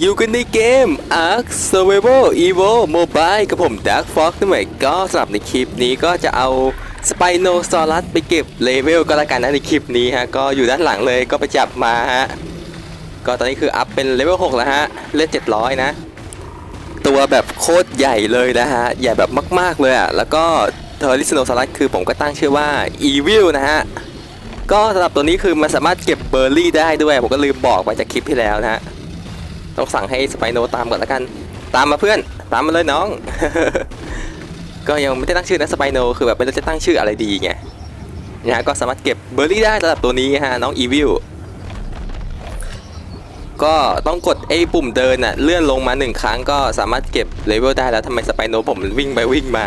อยู่กันในเกม Ark Survival Evo Mobile กับผม Dark Fox นั่นเองก็สำหรับในคลิปนี้ก็จะเอา Spinosaurus ไปเก็บเลเวลก็แล้วกันนะในคลิปนี้ฮะ ก็อยู่ด้านหลังเลยก็ไปจับมาฮะ ก็ตอนนี้คืออัพเป็นเลเวล 6 แล้วฮะ เลือด700นะ ตัวแบบโคตรใหญ่เลยนะฮะ ใหญ่แบบมาก ๆ เลยอะ แล้วก็เทอริสโนซารัสคือผมก็ตั้งชื่อว่า Evil นะฮะ ก็สำหรับตัวนี้คือมันสามารถเก็บเบอร์รี่ได้ด้วย ผมก็ลืมบอกไปจากคลิปที่แล้วนะฮะ ต้องสั่งให้สไปโนตามก่อนแล้วกัน ตามมาเพื่อนตามมาเลยน้อง ก็ยังไม่ได้ตั้งชื่อนะสไปโนคือแบบไม่รู้จะตั้งชื่ออะไรดีไงนะฮะก็สามารถเก็บเบอร์รี่ได้สำหรับตัวนี้ฮะน้องอีวิลก็ต้องกดไอ้ปุ่มเดินน่ะเลื่อนลงมาหนึ่งครั้งก็สามารถเก็บเลเวลได้แล้วทำไมสไปโนผมมันวิ่งไปวิ่งมา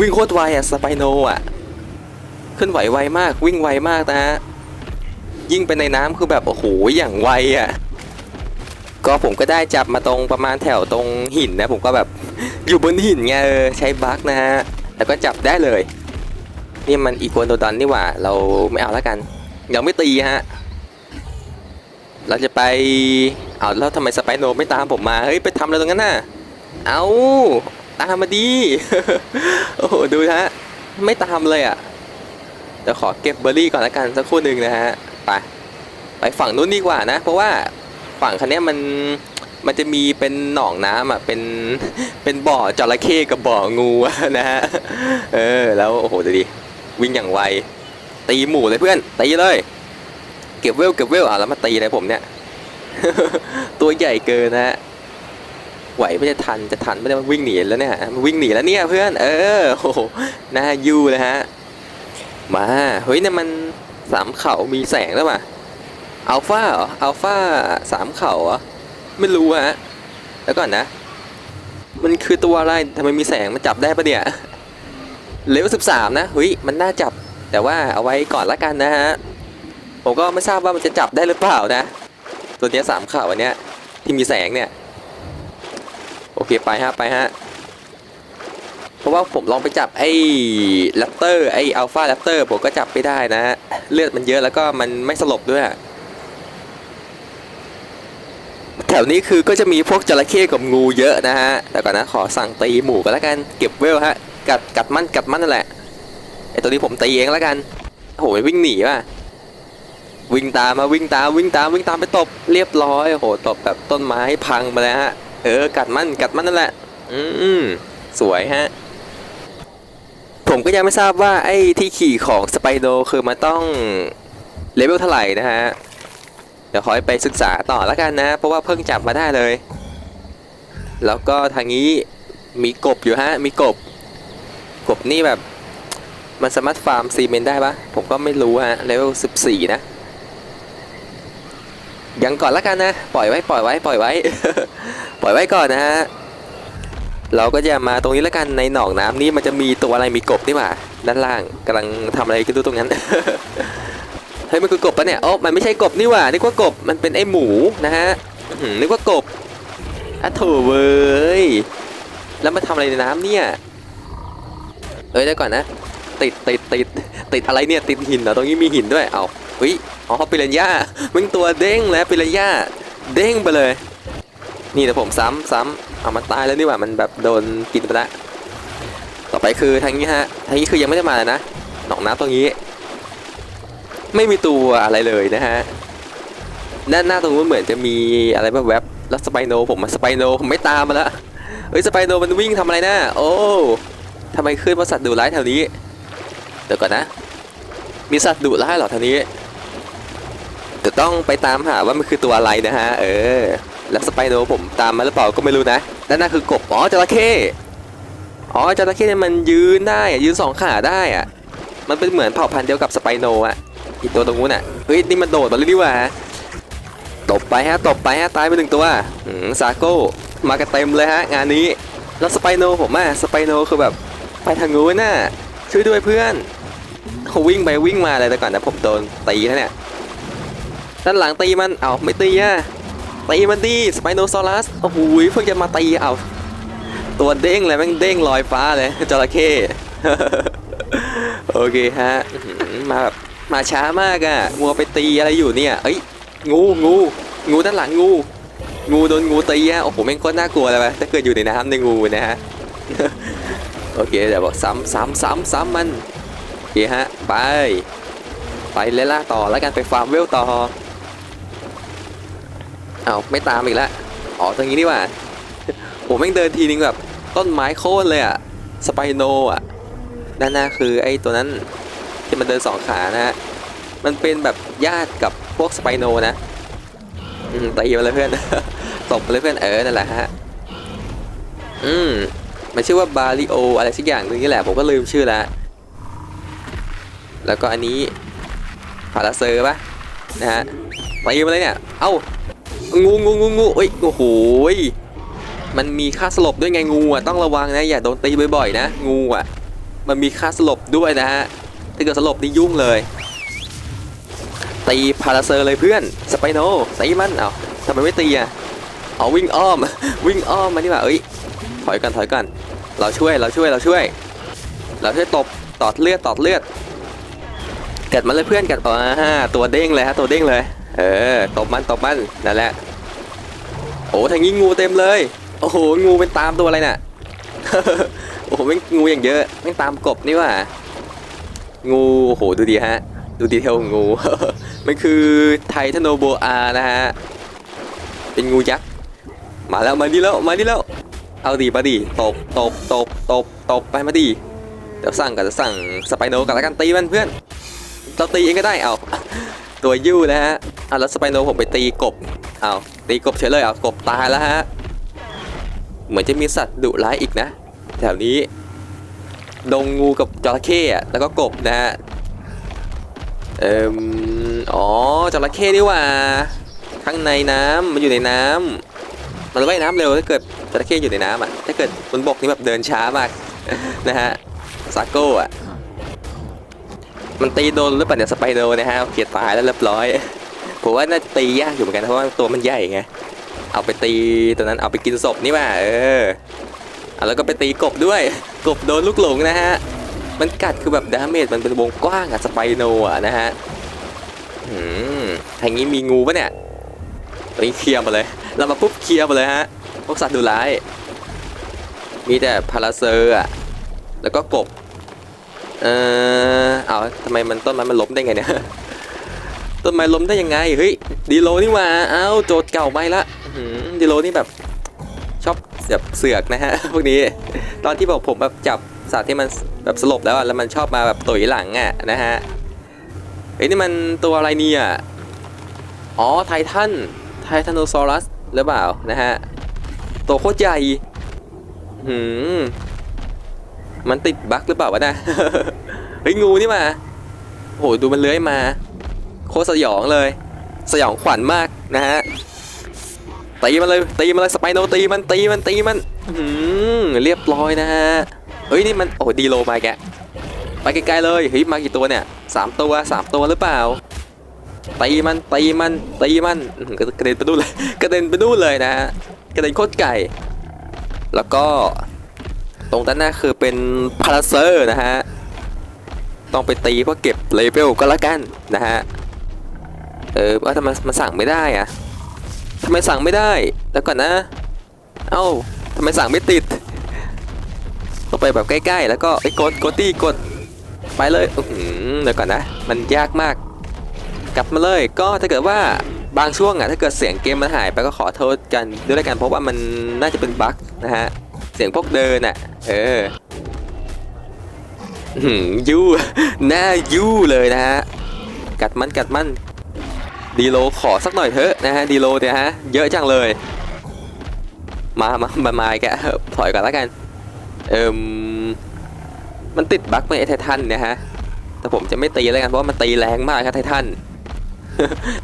วิ่งโคตรไวอะสไปโนอะเคลื่อนไหวไวมากวิ่งไวมากนะฮะยิ่งไปในน้ำคือแบบโอ้โหอย่างไวอะ ก็ผมก็ได้จับมาตรงประมาณแถวตรงหินนะผมก็แบบอยู่บนหินไงเออใช้บั๊กนะฮะแล้วก็จับได้เลย นี่มันอีกวนโดดอนนี่หว่า เราไม่เอาแล้วกันยังไม่ตีฮะเราจะไปเอาแล้วทำไมสไปโนไม่ตามผมมาเฮ้ยไปทำอะไรตรงนั้นน่ะเอาตามมาดีโอ้โหดูฮะไม่ตามเลยอะเดี๋ยวขอเก็บเบอร์รี่ก่อนละกันสักคู่หนึ่งนะฮะไปไปฝั่งนู้นดีกว่านะ เพราะว่า ฝั่งคันนี้มันมันจะมีเป็นหนองน้ำอะเป็นเป็นบ่อจระเข้กับบ่องูนะฮะเออแล้วโอ้โหดูดิวิ่งอย่างไวตีหมู่เลยเพื่อนตีเลยเก็บเวลเก็บเวลอะแล้วมาตีอะไรผมเนี่ย ตัวใหญ่เกินนะฮะไหวไม่จะทันจะทันไม่ได้มันวิ่งหนีแล้วเนี่ยมันวิ่งหนีแล้วเนี่ยเพื่อนเออโอ้โหน่ายูเลยฮะมาเฮ้ยเนี่ยมันสามเขามีแสงแล้วป่ะ อัลฟาเหรออัลฟาสามเข่าเหรอไม่รู้ฮะแล้วก่อนนะ มันคือตัวอะไรทำไมมีแสงมันจับได้ปะเนี่ยเลเวลสิบสามนะเฮ้ยมันน่าจับแต่ว่าเอาไว้ก่อนละกันนะฮะผมก็ไม่ทราบว่ามันจะจับได้หรือเปล่านะ ตัวนี้สามข่าวอันเนี้ยที่มีแสงเนี่ย โอเคไปฮะไปฮะเพราะว่าผมลองไปจับไอ้แรปเตอร์ไอ้อัลฟาแรปเตอร์ผมก็จับไม่ได้นะฮะเลือดมันเยอะแล้วก็มันไม่สลบด้วย แถวนี้คือก็จะมีพวกจระเข้กับงูเยอะนะฮะแต่ก่อนนะขอสั่งตีหมูกันแล้วกันเก็บเวลฮะกัดกัดมันกัดมันนั่นแหละไอตัวนี้ผมตีเองแล้วกันโอ้โหวิ่งหนีว่ะวิ่งตามมาวิ่งตามวิ่งตามวิ่งตามไปตบเรียบร้อยโอ้โหตบแบบต้นไม้พังไปแล้วฮะเออกัดมันกัดมันนั่นแหละ อืมสวยฮะผมก็ยังไม่ทราบว่าไอ้ที่ขี่ของสไปโดคือมันต้องเลเวลเท่าไหร่นะฮะ เดี๋ยวขอให้ไปศึกษาต่อแล้วกันนะ เพราะว่าเพิ่งจับมาได้เลย แล้วก็ทางนี้มีกบอยู่ฮะ มีกบ กบนี่แบบ มันสามารถฟาร์มซีเมนต์ได้ปะผมก็ไม่รู้ฮะเลเวล14 นะ ยังก่อนแล้วกันนะ ปล่อยไว้ปล่อยไว้ปล่อยไว้ ปล่อยไว้ก่อนนะฮะ เราก็จะมาตรงนี้แล้วกันในหนองน้ำนี่มันจะมีตัวอะไรมีกบนี่หว่าด้านล่างกำลังทำอะไรกันดูตรงนั้น เฮ้ยมันคือกบปะเนี่ยโอ้มันไม่ใช่กบนี่หว่านึกว่ากบมันเป็นไอหมูนะฮะนึกว่ากบอะโถเว้ยแล้วมาทำอะไรในน้ำเนี่ยเอ้ยเดี๋ยวก่อนนะ ติดติดติดติดอะไรเนี่ยติดหินเหรอตรงนี้มีหินด้วยเอาเฮ้ยอ๋อปิรันย่ามึงตัวเด้งแล้วปิรันย่าเด้งไปเลย นี่เดี๋ยวผมซ้ำซ้ำเอามันตายแล้วนี่หว่ามันแบบโดนกินไปละต่อไปคือทางนี้ฮะทางนี้คือยังไม่ได้มาเลยนะหนองน้ำตรงนี้ ไม่มีตัวอะไรเลยนะฮะด้านหน้าตรงนู้นเหมือนจะมีอะไรแบบแวบแล้วสไปโนผมมาสไปโนผมไม่ตามมาล้วเฮ้ยสไปโนมันวิ่งทำอะไรนะโอ้ทำไมขึ้นว่าสัตว์ดุร้ายแถวนี้เดี๋ยวก่อนนะ มีสัตว์ดุร้ายเหรอแถวนี้เดี๋ยวต้องไปตามหาว่ามันคือตัวอะไรนะฮะเออ แล้วสไปโนผมตามมาหรือเปล่าก็ไม่รู้นะด้านหน้าคือกบอ๋อจระเข้อ๋อจระเข้เนี่ยมันยืนได้ยืนสองขาได้อะมันเป็นเหมือนเผ่าพันธุ์เดียวกับสไปโนอะ อีกตัวตรงนู้นอะเฮ้ยนี่มันโดดมาเลยดีกว่าตบไปฮะตบไปฮะตายไปหนึ่งตัวอืมซาโก้มากันเต็มเลยฮะงานนี้แล้วสไปโนผมอะสไปโนคือแบบไปทางนู้นน่ะช่วยด้วยเพื่อนเขาวิ่งไปวิ่งมาเลยแต่ก่อนนะผมโดนตีแล้วเนี่ยด้านหลังตีมันเอาไม่ตีอะตีมันดีสไปโนซอรัสโอ้โหเพิ่งจะมาตีเอาตัวเด้งเลยแม่งเด้งลอยฟ้าเลยจระเข้โอเคฮะมาแบบ มาช้ามากอะ่ะมัวไปตีอะไรอยู่เนี่ยเอ้ยงูงูงูด้านหลังงู งูโดนงูตีฮะโอ้โหแม่งโคตรน่ากลัวเลยวะถ้าเกิดอยู่ในน้ำในงูนะฮะโอเคเดี๋ยวบอกซ้ำซ้ำซ้ำซ้ำมันโอเคฮะไป ไปเล่ล่าต่อแล้วกันไปฟาร์มเวลต่อเอาไม่ตามอีกแล้วอ๋อตรงนี้นี่ว่าโอ้แม่งเดินทีนึงแบบต้นไม้โค่นเลยอะสไปโนอะด้านหน้าคือไอ้ตัวนั้น ที่มันเดินสองขานะฮะมันเป็นแบบญาติกับพวกสไปโนนะอืมตีมาเลยเพื่อนตบมาเลยเพื่อนเออนั่นแหละฮะอืมมันชื่อว่าบาริโออะไรสักอย่างนึงนี่แหละผมก็ลืมชื่อแล้วแล้วก็อันนี้พาราเซอร์ปะนะฮะตีมาเลยเนี่ยเอ้างูงูงูงูเอ้ยโอ้โหยมันมีค่าสลบด้วยไงงูอะต้องระวังนะอย่าโดนตีบ่อยๆนะงูอะมันมีค่าสลบด้วยนะฮะ ถ้าเกิดสลบนี่ยุ่งเลย ตีพาราเซอร์เลยเพื่อน สไปโนตีมันเอาทำไมไม่ตีอะเอาวิ่งอ้อม วิ่งอ้อมมานี่ว่าเอ้ย ถอยกันถอยกัน เราช่วย เราช่วย เราช่วย เราช่วยตบ ตอดเลือด ตอดเลือด เกัดมันเลยเพื่อนกัดอ๋อฮะตัวเด้งเลยฮะ ตัวเด้งเลย เออ ตบมัน ตบมัน นั่นแหละ โอ้ทางนี้งูเต็มเลย โอ้โห งูเป็นตามตัวอะไรน่ะ โอ้โหแม่งงูอย่างเยอะแม่งตามกบนี่ว่า งูโอ้โหดูดีฮะ ดูดีเทลงู มันคือไททานโนโบอานะฮะ เป็นงูยักษ์ มาแล้วมาดีแล้วมาดีแล้ว เอาดีมาดีตบตบตบตบตบไปมาดีเดี๋ยวสั่งกันจะสั่งสไปโนกันแล้วกันตีมันเพื่อน เราตีเองก็ได้เอาตัวยู่นะฮะเอะแล้วสไปโนผมไปตีกบเอาตีกบเฉยเลยเอากบตายแล้วฮะ เหมือนจะมีสัตว์ดุร้ายอีกนะ แถวนี้ ดงงูกับจระเข้อะแล้วก็กบนะฮะเอ่มอ๋อจระเข้นี่ว่า ข้างในน้ำมันอยู่ในน้ำมันว่ายน้ำเร็วถ้าเกิดจระเข้อยู่ในน้ำอะถ้าเกิดบนบกนี่แบบเดินช้ามาก นะฮะซาโก้อะมันตีโดนหรือเปล่าเนี่ยสไปโดนะฮะเกียดตายแล้วเรียบร้อยผมว่าน่าจะตียากอยู่เหมือนกันเพราะว่าตัวมันใหญ่ไงเอาไปตีตัวนั้นเอาไปกินศพนี่ว่าเออ แล้วก็ไปตีกบด้วย กบโดนลูกหลงนะฮะ มันกัดคือแบบดาเมจมันเป็นวงกว้างอะสไปโนอะนะฮะอืมทางนี้มีงูปะเนี่ยตอนนี้เคลียร์มาเลย เรามาปุ๊บเคลียร์มาเลยฮะ พวกสัตว์ดุร้าย มีแต่พาราเซอร์อะแล้วก็กบ เออเอาทำไมมันต้นไม้มันล้มได้ไงเนี่ย ต้นไม้ล้มได้ยังไง เฮ้ย ดีโลนี่หว่าเอ้าโจทย์เก่าไปละหือดีโลนี่แบบ แบบเสือกนะฮะพวกนี้ตอนที่บอกผมแบบจับสัตว์ที่มันแบบสลบแล้วอะแล้วมันชอบมาแบบตุ๋ยหลังอะนะฮะเฮ้ยนี่มันตัวอะไรเนี่ยอ๋อไททันไททันโนซอรัสหรือเปล่านะฮะตัวโคตรใหญ่หืมมันติดบั๊กหรือเปล่าวะนะเฮ้ยงูนี่มาโหดูมันเลื้อยมา โคตรสยองเลย สยองขวัญมากนะฮะ ตีมันเลยตีมันเลยสไปโนตีมันตีมันตีมันอื้อหือเรียบร้อยนะฮะเฮ้ยนี่มันโอ้ดีโลมาแกไปไกลๆเลยเฮ้ยมากี่ตัวเนี่ยสามตัวสามตัวหรือเปล่าตีมันตีมันตีมันกระเด็นไปนู่นเลยกระเด็นไปนู่นเลยนะฮะกระเด็นโคตรไก่ แล้วก็ตรงด้านหน้าคือเป็นพาราเซอร์นะฮะต้องไปตีเพื่อเก็บเลเวลก็แล้วกันนะฮะเออว่าทำไมมันสั่งไม่ได้อะ ทำไมสั่งไม่ได้แล้วก่อนนะ เอ้าทำไมสั่งไม่ติดต้องไปแบบใกล้ ๆ แล้วก็ไอ้กดกดตี้กดไปเลยอื้อหือเดี๋ยวก่อนนะ มันยากมาก กลับมาเลยก็ถ้าเกิดว่าบางช่วงอะถ้าเกิดเสียงเกมมันหายไปก็ขอโทษกันด้วยกันเพราะว่ามันน่าจะเป็นบั๊กนะฮะเสียงพวกเดินอะเออหือยู่หน้ายู่เลยนะฮะกัดมันกัดมัน ดีโลขอสักหน่อยเถอะนะฮะดีโลเนี่ยฮะเยอะจังเลย มามามามาแกถอยก่อนแล้วกัน เอิมมันติดบั๊กไหมไอ้ไททันเนี่ยฮะแต่ผมจะไม่ตีแล้วกันเพราะมันตีแรงมากครับไททัน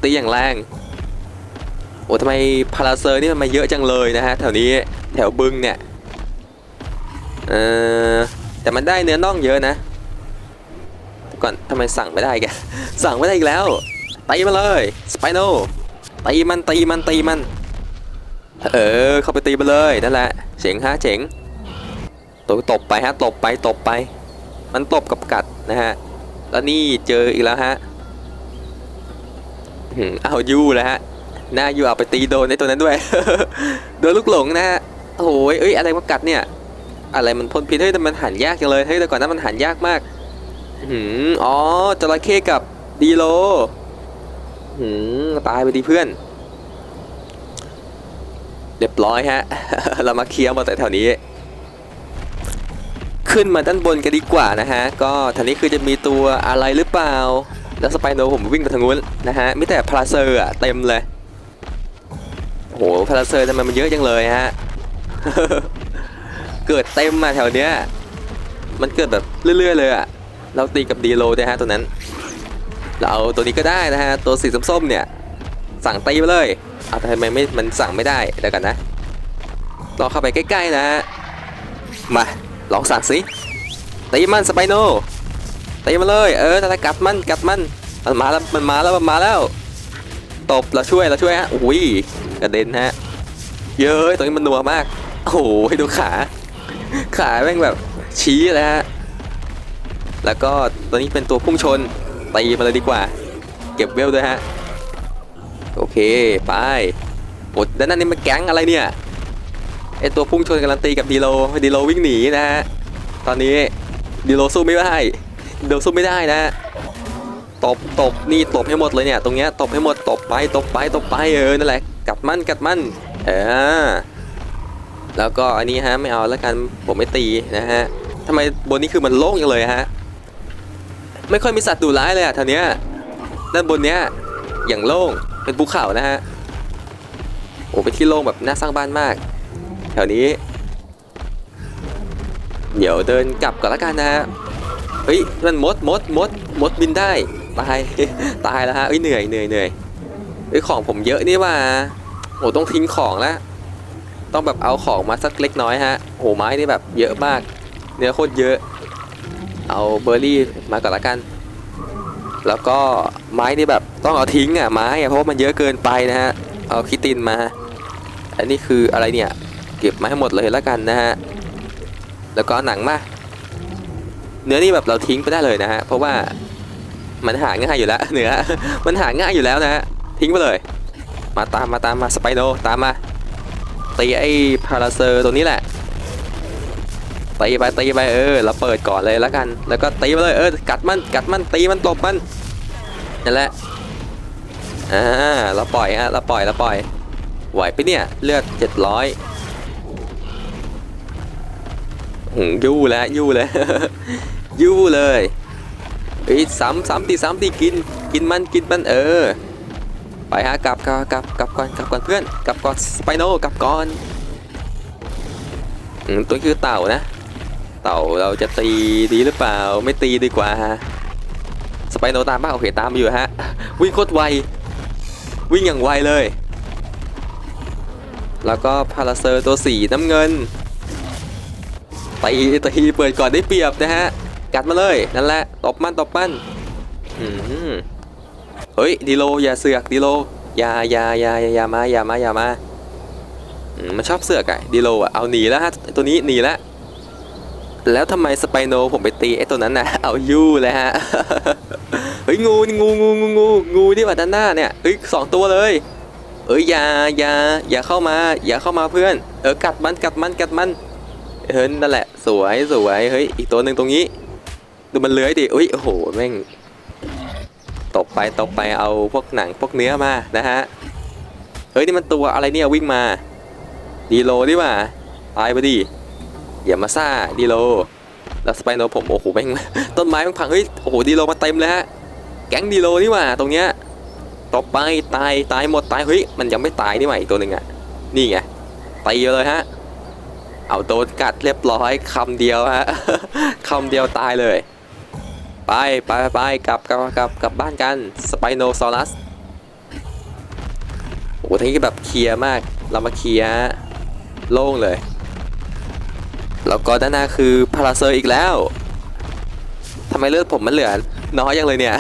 ตีอย่างแรงโอ้ทำไมพาราเซอร์นี่มันมาเยอะจังเลยนะฮะแถวนี้แถวบึงเนี่ยเออแต่มันได้เนื้อน่องเยอะนะก่อนทำไมสั่งไม่ได้แกสั่งไม่ได้อีกแล้ว ตีมาเลยสไปโนตีมันตีมันตีมัน เออเข้าไปตีมาเลยนั่นแหละเจ๋งฮะเจ๋งตัวตบไปฮะตบไปตบไป มันตบกับกัดนะฮะแล้วนี่เจออีกแล้วฮะอือเอายูแล้วฮะน่าอยู่เอาไปตีโดนในตัวนั้นด้วยโดนลูกหลงนะฮะโอ้โหเอ้ยอะไรมากัดเนี่ย อะไรมันพ่นพิษเฮ้ยแต่มันหันยากจังเลยเฮ้ยแต่ก่อนนั้นมันหันยากมากอ๋อจระเข้กับดีโล หืมตายไปดีเพื่อน เรียบร้อยฮะ เรามาเคลียร์มดแต่แถวนี้ ขึ้นมาด้านบนกันดีกว่านะฮะ ก็ทางนี้คือจะมีตัวอะไรหรือเปล่า แล้วสไปโนผมวิ่งไปทางนู้นนะฮะม่แต่พลาเซอร์อะเต็มเลยโอ้โหพลาเซอร์ทำไมมันเยอะจังเลยฮะ เกิดเต็มมาแถวเนี้ย มันเกิดแบบเรื่อยๆเลยอะเราตีกับดีโลนะฮะตัวนั้น เราเอาตัวนี้ก็ได้นะฮะ ตัวสีส้มๆเนี่ย สั่งตีไปเลยเอาทำไมไม่มันสั่งไม่ได้เดี๋ยวกันนะลองเข้าไปใกล้ๆนะฮะ มาลองสั่งสิตีมันสไปโนตีมาเลย เออแต่ละกัดมันกัดมันมันมาแล้วมันมาแล้วมันมาแล้วตบเราช่วยเราช่วยฮะอุ้ยกระเด็นฮะ เยอะตรงนี้มันนัวมากโอ้โหดูขา ขาแม่งแบบชี้เลยฮะแล้วก็ตัวนี้เป็นตัวพุ่งชน ตีมาเลยดีกว่า เก็บเวลด้วยฮะ โอเค ไปโอ้ด้านนั้นนี่มันแก๊งอะไรเนี่ย ไอตัวพุ่งชนการันตีกับดีโลดีโลวิ่งหนีนะฮะ ตอนนี้ดีโลสู้ไม่ได้เดีโลสู้ไม่ได้นะฮะตบตบนี่ตบให้หมดเลยเนี่ย ตรงเนี้ยตบให้หมดตบไปตบไปตบไปเออนั่นแหละ กัดมั่นกัดมั่นเออแล้วก็อันนี้ฮะไม่เอาแล้วกันผมไม่ตีนะฮะทำไมบนนี้คือมันโล่งจังเลยฮะ ไม่ค่อยมีสัตว์ดุร้ายเลยอะแถวเนี้ยด้านบนเนี้ยอย่างโล่งเป็นภูเขานะฮะโอ้เป็นที่โล่งแบบน่าสร้างบ้านมาก แถวนี้ เดี๋ยวเดินกลับก่อนละกันนะฮะเฮ้ยมันมดมดมดมดบินได้ตายตายแล้วฮะเอ้ยเหนื่อยเหนื่อยเหนื่อยเฮ้ยของผมเยอะนี่ว่าโอ้ต้องทิ้งของแล้วต้องแบบเอาของมาสักเล็กน้อยฮะโอ้ไม้นี่แบบเยอะมาก เนื้อโคตรเยอะ เอาเบอร์รี่มาก่อนละกัน แล้วก็ไม้นี่แบบต้องเอาทิ้งอะไม้อะเพราะว่ามันเยอะเกินไปนะฮะ เอาคิตินมา อันนี้คืออะไรเนี่ย เก็บมาให้หมดเลยละกันนะฮะ แล้วก็หนังมา เนื้อนี่แบบเราทิ้งไปได้เลยนะฮะ เพราะว่ามันหาง่ายอยู่แล้วเนื้อ มันหาง่ายอยู่แล้วนะฮะ ทิ้งไปเลย มาตามมาตามมาสไปโดตามมาตีไอ้พาราเซอร์ตัวนี้แหละ ตีไปตีไปเออเราเปิดก่อนเลยแล้วกัน แล้วก็ตีไปเลยเออกัดมันกัดมันตีมันตบมันนั่นแหละอ่าเราปล่อยฮะเราปล่อยเราปล่อยไหวไปะเนี่ยเลือดเจ็ดร้อยหงยู่แล้วยู่เลยยู่เลยเอ้ยซ้ำซ้ำตีซ้ำตีกิน กินมันกินมันเออ ไปฮะกลับกลับกลับกลับก่อนกลับก่อนเพื่อนกลับก่อนสไปโนกลับก่อนตัวคือเต่านะ เต่าเราจะตีดีหรือเปล่า ไม่ตีดีกว่าฮะสไปโนตามบ้าโอเคตามอยู่ฮะ วิ่งโคตรไว วิ่งอย่างไวเลย แล้วก็พาราเซอร์ตัวสีน้ำเงินตีตีเปิดก่อนได้เปรียบนะฮะ กัดมาเลยนั่นแหละตบมันตบมันเฮ้ยดีโลอย่าเสือกดีโลอย่าอย่าอย่าอย่าอย่ามาอย่ามาอย่ามามมันชอบเสือกอะดีโลอะเอาหนีแล้วฮะตัวนี้หนีแล้ว แล้วทำไมสไปโนผมไปตีไอ้ตัวนั้นนะเอายู่เลยฮะ เฮ้ยงูนี่งูงูงูงูงูที่ว่าด้านหน้าเนี่ยเฮ้ยสองตัวเลย เอ้ยอย่าอย่าอย่าเข้ามา อย่าเข้ามาเพื่อน เออกัดมันกัดมันกัดมันเฮ้ยนั่นแหละ สวยสวยเฮ้ยอีกตัวหนึ่งตรงนี้ ดูมันเลื้อยดิอุ้ยโอ้โหแม่งตบไปตบไปเอาพวกหนังพวกเนื้อมานะฮะเฮ้ยนี่มันตัวอะไรเนี่ยวิ่งมา ดีโลดิว่าตายไปดิ ย่ามาซ่าดีโลแล้วสไปโนผมโอ้โหแม่งต้นไม้มันพังเฮ้ยโอ้โหดีโลมาเต็มเลยฮะแก๊งดีโลนี่ว่าตรงเนี้ยต่อไปตายตายหมดตายเฮ้ยมันยังไม่ตายนี่หว่าอีกตัวหนึ่งอะนี่ไงตีเลยฮะเอาโดนกัดเรียบร้อยคำเดียวฮะคำเดียวตายเลย ไปไปไปกลับกลับกลับกลับบ้านกันสไปโนซอรัสโอ้ทั้งนี้แบบเคลียร์มากเรามาเคลียร์โล่งเลย แล้วก็ด้านหน้าคือพาราเซอร์อีกแล้วทำไมเลือดผมมันเหลือน้อยยังเลยเนี่ย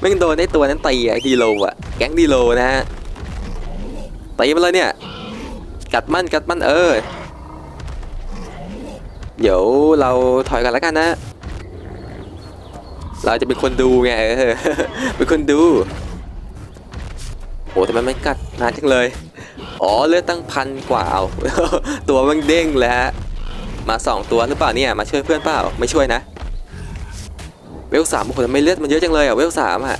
แม่งโดนไอ้ตัวนั้นตีอะดีโลอะแก๊งดีโลนะฮะตีมาเลยเนี่ย กัดมันกัดมันเออ เดี๋ยวเราถอยกันแล้วกันนะ เราจะเป็นคนดูไงเออเป็นคนดูโอ้ทำไมมันกัดนานจังเลย อ๋อเลือดตั้งพันกว่าเอาตัวมันเด้งแล้ว มาสองตัวหรือเปล่าเนี่ยมาช่วยเพื่อนเปล่าไม่ช่วยนะ เวลสามโอ้โหทำไมเลือดมันเยอะจังเลยอะเวลสามอะ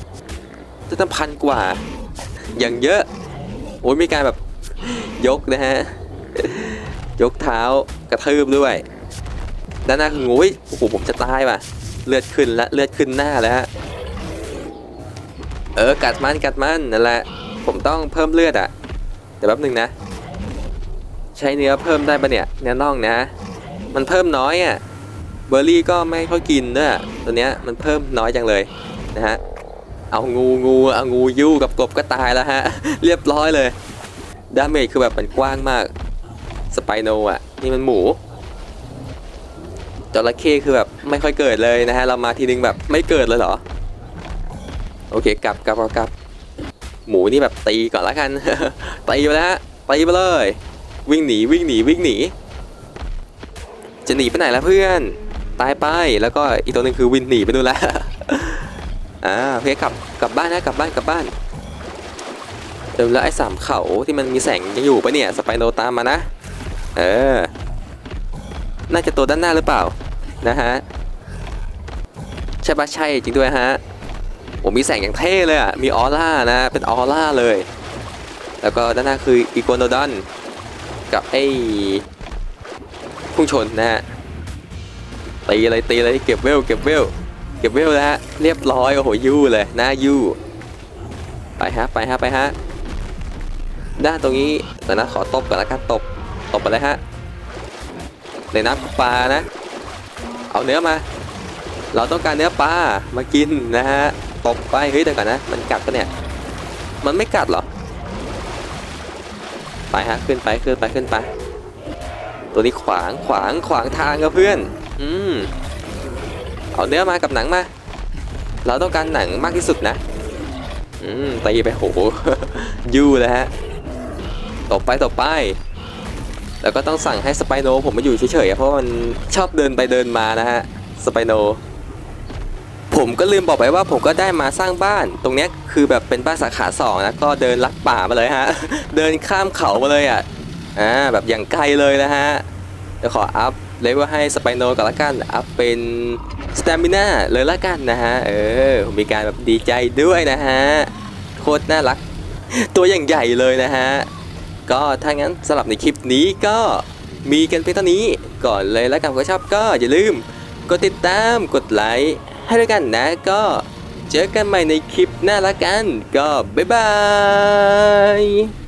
เลือดตั้งพันกว่า อย่างเยอะโอ้ยมีการแบบยกนะฮะยกเท้ากระทืบด้วยด้านหน้าคืองูยโอ้โหผมจะตายว่ะเลือดขึ้นละเลือดขึ้นหน้าแล้วฮะเออกัดมันกัดมันนั่นแหละผมต้องเพิ่มเลือดอะเดี๋ยวแป๊บหนึงนะ ใช้เนื้อเพิ่มได้ปะเนี่ยเนื้อน่องนะ มันเพิ่มน้อยอะเบอร์รี่ก็ไม่ค่อยกินด้วยตัวเนี้ยมันเพิ่มน้อยจังเลยนะฮะเอางูงูเอางูยู่กับกบก็ตายแล้วฮะ เรียบร้อยเลยดาเมจคือแบบมันกว้างมากสไปโนอะนี่มันหมูจระเข้คือแบบไม่ค่อยเกิดเลยนะฮะเรามาทีนึงแบบไม่เกิดเลยเหรอ โอเคกลับกลับกลับกลับหมูนี่แบบตีก่อนละกันตีไปแล้วฮะตีไปเลย วิ่งหนีวิ่งหนีวิ่งหนี จะหนีไปไหนล่ะเพื่อน ตายไป แล้วก็อีกตัวหนึ่งคือวินหนีไปนู่นแล้ว อ่าโอเคกลับกลับบ้านนะกลับบ้านกลับบ้าน เดิมแล้วไอ้สามเขาที่มันมีแสงยังอยู่ปะเนี่ยสไปโนตามมานะ เออ น่าจะตัวด้านหน้าหรือเปล่า นะฮะ ใช่ปะใช่จริงด้วยฮะผมมีแสงอย่างเท่เลยอะ มีออร่านะ เป็นออร่าเลย แล้วก็ด้านหน้าคืออีโกโนดอนกับไอ้ พุ่งชนนะฮะตีเลยตีเลยเก็บเวลเก็บเวลเก็บเวลแล้วฮะเรียบร้อยโอ้โหยู่เลยน้ายู่ไปฮะไปฮะไปฮะด้านตรงนี้เดี๋ยวนะขอตบก่อนละกันตบตบไปเลยฮะเลยนะปลานะ เอาเนื้อมา เราต้องการเนื้อปลามากินนะฮะตบไปเฮ้ยเดี๋ยวก่อนนะ มันกัดปะเนี่ยมันไม่กัดเหรอไปฮะขึ้นไปขึ้นไปขึ้นไป ตัวนี้ขวางขวางขวางทางกับเพื่อน อืม เอาเนื้อมากับหนังมา เราต้องการหนังมากที่สุดนะ อืมตีไปโหยู่เลยฮะตบไปตบไป แล้วก็ต้องสั่งให้สไปโนผมมาอยู่เฉยๆเพราะมันชอบเดินไปเดินมานะฮะสไปโนผมก็ลืมบอกไปว่าผมก็ได้มาสร้างบ้าน ตรงนี้คือแบบเป็นบ้านสาขาสองนะก็เดินลัดป่ามาเลยฮะ เดินข้ามเขามาเลยอะ อ่าแบบอย่างไกลเลยนะฮะเดี๋ยวขออัพเลเวลให้สไปโนก่อนละกันอัพเป็นสเตมิน่าเลยละกันนะฮะเออมมีการแบบดีใจด้วยนะฮะโคตรน่ารัก ตัวอย่างใหญ่เลยนะฮะก็ถ้างั้นสำหรับในคลิปนี้ก็มีกันเพียงเท่านี้ก่อนเลยแล้วกันก็ชอบก็อย่าลืมกดติดตามกดไลค์ให้ด้วยกันนะก็เจอกันใหม่ในคลิปหน้าละกัน ก็บ๊ายบาย